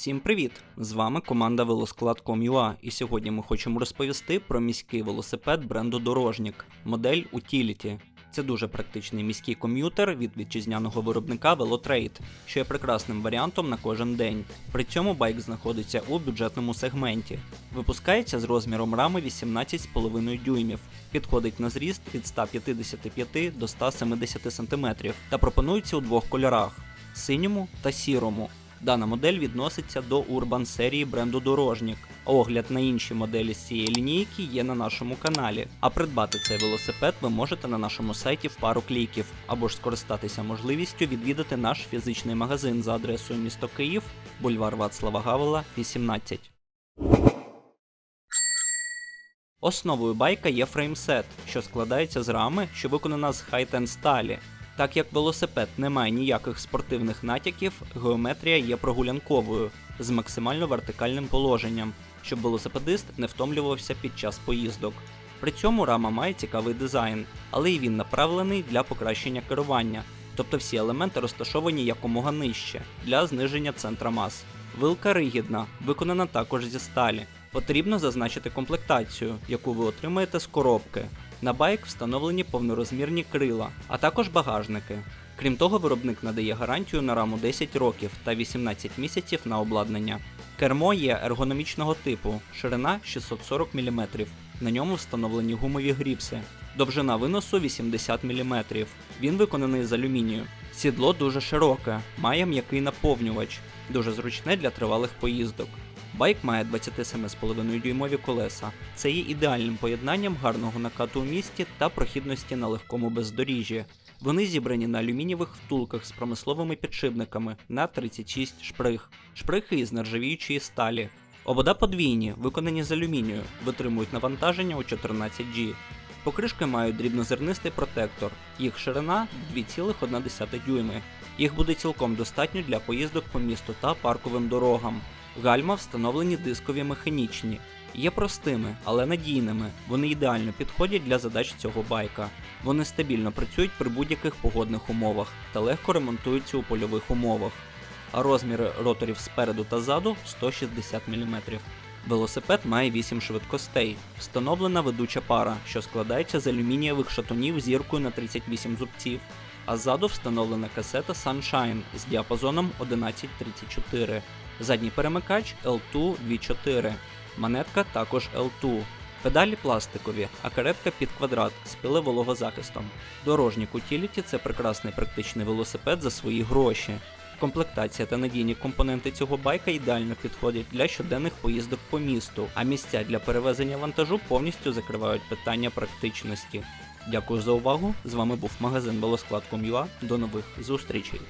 Всім привіт! З вами команда Велосклад.com.ua і сьогодні ми хочемо розповісти про міський велосипед бренду Дорожнік, модель Utility. Це дуже практичний міський ком'ютер від вітчизняного виробника Velotrade, що є прекрасним варіантом на кожен день. При цьому байк знаходиться у бюджетному сегменті. Випускається з розміром рами 18,5 дюймів, підходить на зріст від 155 до 170 см та пропонується у двох кольорах синьому та сірому. Дана модель відноситься до Urban серії бренду Дорожнік. Огляд на інші моделі з цієї лінійки є на нашому каналі. А придбати цей велосипед ви можете на нашому сайті в пару кліків, або ж скористатися можливістю відвідати наш фізичний магазин за адресою місто Київ, бульвар Вацлава Гавела, 18. Основою байка є фреймсет, що складається з рами, що виконана з хайтен сталі. Так як велосипед не має ніяких спортивних натяків, геометрія є прогулянковою з максимально вертикальним положенням, щоб велосипедист не втомлювався під час поїздок. При цьому рама має цікавий дизайн, але й він направлений для покращення керування, тобто всі елементи розташовані якомога нижче для зниження центра мас. Вилка ригідна, виконана також зі сталі. Потрібно зазначити комплектацію, яку ви отримаєте з коробки. На байк встановлені повнорозмірні крила, а також багажники. Крім того, виробник надає гарантію на раму 10 років та 18 місяців на обладнання. Кермо є ергономічного типу, ширина 640 мм. На ньому встановлені гумові гріпси. Довжина виносу 80 мм. Він виконаний з алюмінію. Сідло дуже широке, має м'який наповнювач, дуже зручне для тривалих поїздок. Байк має 27,5 дюймові колеса. Це є ідеальним поєднанням гарного накату у місті та прохідності на легкому бездоріжжі. Вони зібрані на алюмінієвих втулках з промисловими підшипниками на 36 шприг, шприхи із нержавіючої сталі. Обода подвійні, виконані з алюмінію, витримують навантаження у 14G. Покришки мають дрібнозернистий протектор, їх ширина 2,1 дюйми. Їх буде цілком достатньо для поїздок по місту та парковим дорогам. Гальма встановлені дискові механічні, є простими, але надійними. Вони ідеально підходять для задач цього байка. Вони стабільно працюють при будь-яких погодних умовах та легко ремонтуються у польових умовах. А розміри роторів спереду та ззаду 160 мм. Велосипед має 8 швидкостей, встановлена ведуча пара, що складається з алюмінієвих шатунів зіркою на 38 зубців, а ззаду встановлена касета Sunshine з діапазоном 1134. Задній перемикач L2 V4. Манетка також L2. Педалі пластикові, а каретка під квадрат з пилевологозахистом. Дорожнік Utility – це прекрасний практичний велосипед за свої гроші. Комплектація та надійні компоненти цього байка ідеально підходять для щоденних поїздок по місту, а місця для перевезення вантажу повністю закривають питання практичності. Дякую за увагу! З вами був магазин Велосклад.com.ua. До нових зустрічей!